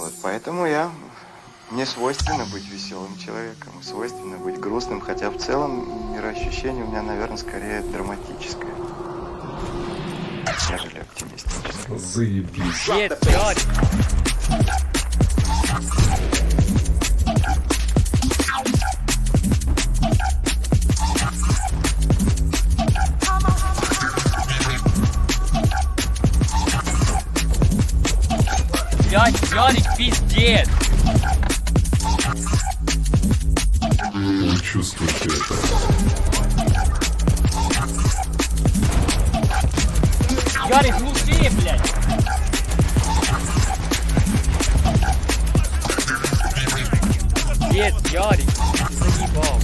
Вот, поэтому я... Мне свойственно быть веселым человеком, свойственно быть грустным, хотя в целом мироощущение у меня, наверное, скорее драматическое, нежели оптимистическое. Заебись. Блядь, Ярик, пиздец! Вы чувствуете это. Ярик, глуши, блядь! Нет, Ярик, заебал.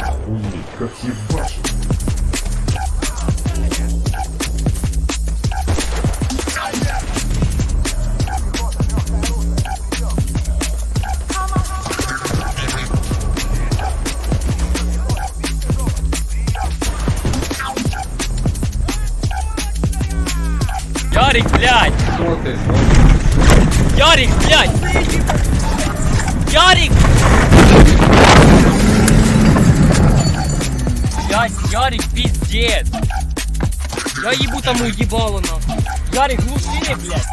Охуеть, как ебашит. Ярик, блядь! Что ты? Ярик, блядь! Ярик! Блядь, Ярик, пиздец! Я ебу тому ебало нахуй! Ярик, глуши, блядь!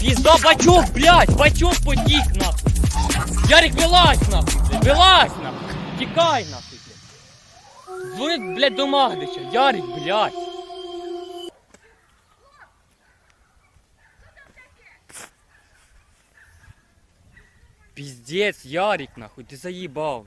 Пизда, бачок, блядь! Бачок потік, нахуй! Ярик, вилазь, нахуй, блядь! Вилазь, нахуй! Тікай, нахуй, блядь! Дзвонить, блядь, до Магдича! Ярик, блядь! Пиздец, Ярик, нахуй, ты заебал.